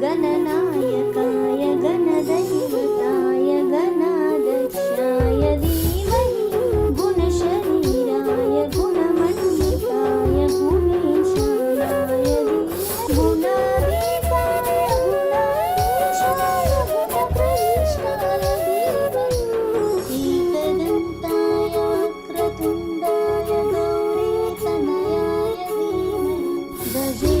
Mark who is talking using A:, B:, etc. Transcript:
A: गणनाय 的